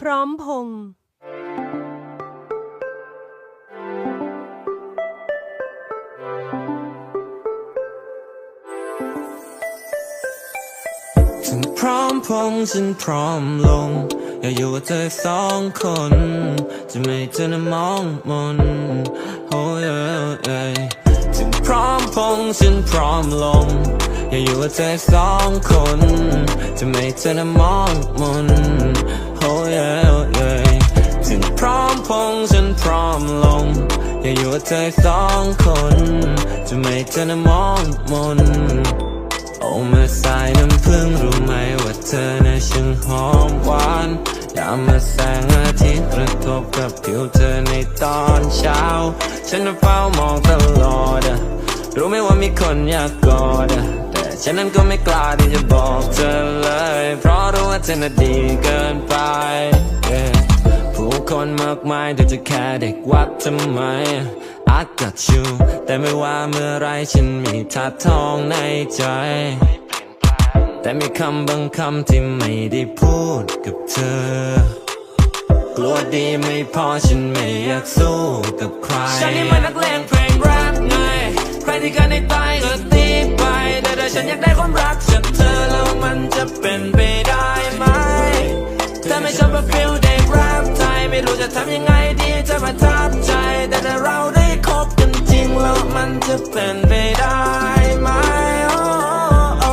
พร้อมพงษ์ฉันพร้อมพงฉันพร้อมลง อยากอยู่กับเธอสองคน จะไม่เธอนะมองมนโอ้ยเอ้ยฉันพร้อมพงฉันพร้อมลง อยากอยู่กับเธอสองคน จะไม่เธอนะมองมน โอ้ยเอ้ยฉันพร้อมพงฉันพร้อมลง อย่าอยู่กับเธอสองคน จะไม่เธอนะมองมนโอ้เมื่อสายน้ำพึ่งรู้ไหมว่าเธอน่ะช่างหอมหวานยามมื่อแสงอาทิตย์กระทบกับผิวเธอในตอนเช้า ฉันน่ะเฝ้ามองตลอดอะรู้ไหมว่ามีคนอยากกอดอะแต่ฉันนั้นก็ไม่กล้าที่จะบอกเธอ ราะรู้ว่าดีเกินไป yeah ผู้คนมากมายเธอจะแค่เด็กวัดทำไม I got you แต่ไม่ว่าเมื่อไรฉันมีท่าทองในใจ แต่มีคำบางคำที่ไม่ได้พูดกับเธอกลัวดีไม่พอฉันไม่อยากสู้กับใคร ฉันนี่มันนักเลงเพลงแรปไง ใครที่กันในตายก็ตีไป แต่ถ้าฉันอยากได้คว รู้จะทำยังไงดีจะมาทับใจ แต่ถ้าเราได้คบกันจริงแล้วมันจะเป็นไปได้ไหมโอ้โอ้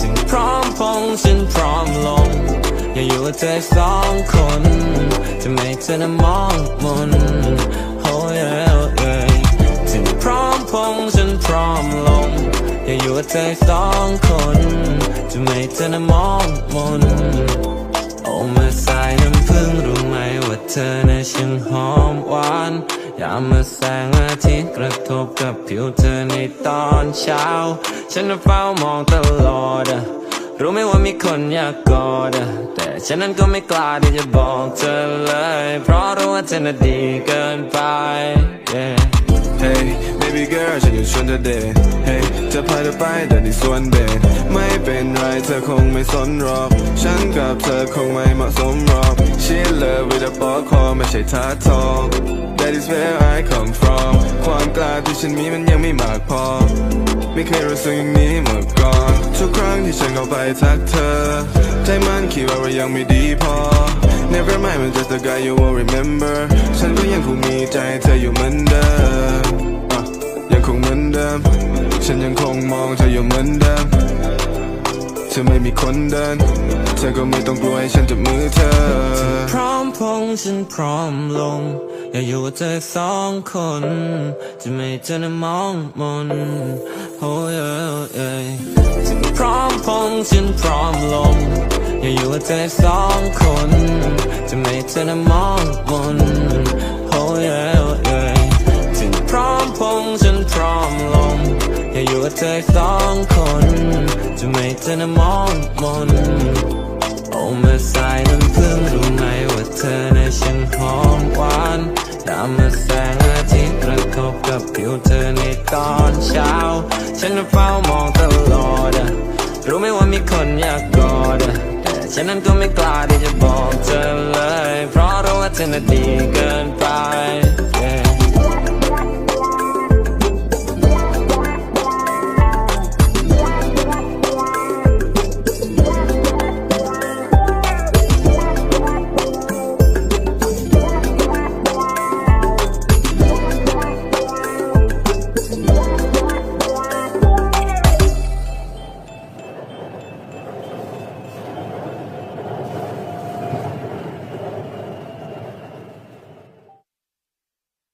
ถึงพร้อมพงฉันพร้อมลง อย่าอยู่กับเธอสองคน จะไม่เธอนมองมนโอ้ยเอ้ยถึงพร้อมพงฉันพร้อมลง อย่าอยู่กับเธอสองคน จะไม่เธอนมองมนโอ้มื่อสายน้ำพึ่งรู้ไหมว่า เธอน่ะช่างหอมหวาน ยามเมื่อแสงอาทิตย์กระทบกับผิวเธอในตอนเช้า ฉันเฝ้ามองตลอดอะรู้ไหมว่ามีคนอยากกอดอะแต่ฉันนั้นก็ไม่กล้าที่จะบอกเธอเลย เพราะรู้ว่าเธอน่ะดีเกินไป yeah Hey baby girl ฉันอยู่ชวนเธอเดท Hey จะพาเธอไปเดินในสวนเดทไม่เป็นไรเธอคงไม่สนหรอก ฉันกับเธอคงไม่เหมาะสมหรอก She love with a ปอคอไม่ใช่ท่าทอง That is where I come from ความกล้าที่ฉันมีมันยังไม่มากพอ ไม่เคยรู้สึกอย่างนี้มาก่อน ทุกครั้งที่ฉันเข้าไปทักเธอ ใจมันคิดว่าเรายังไม่ดีพอ Never mind I'm just a guy you won't remember ฉันก็ยังคงมีใจเธออยู่เหมือนเดิม งเหมือนเดิม ฉันยังคงมองเธออยู่เหมือนเดิม เธอไม่มีคนเดิน เธอก็ไม่ต้องกลัวให้ฉันจับมือเธอ พร้อมพงฉันพร้อมลง อยากอยู่กับเธอสองคน จะไม่เธอนมองมนโอ้ยเอ้ยฉันพร้อมพงฉันพร้อมลง อยากอยู่กับเธอสองคน จะไม่เธอนมองมน อยากอยู่กับเธอสองคน จะไม่เธอนะมองมนโอ้เมื่อสายน้ำพึ่งรู้ไหมว่าเธอน่ะช่างหอมหวานยามเมื่อแสงอาทิตย์กระทบกับผิวเธอในตอนเช้า ฉันน่ะเฝ้ามองตลอดอะรู้ไหมว่ามีคนอยากกอดอะแต่ฉันนั้นก็ไม่กล้าที่จะบอกเธอเลย เพราะรู้ว่าเธอน่ะดีเกินไป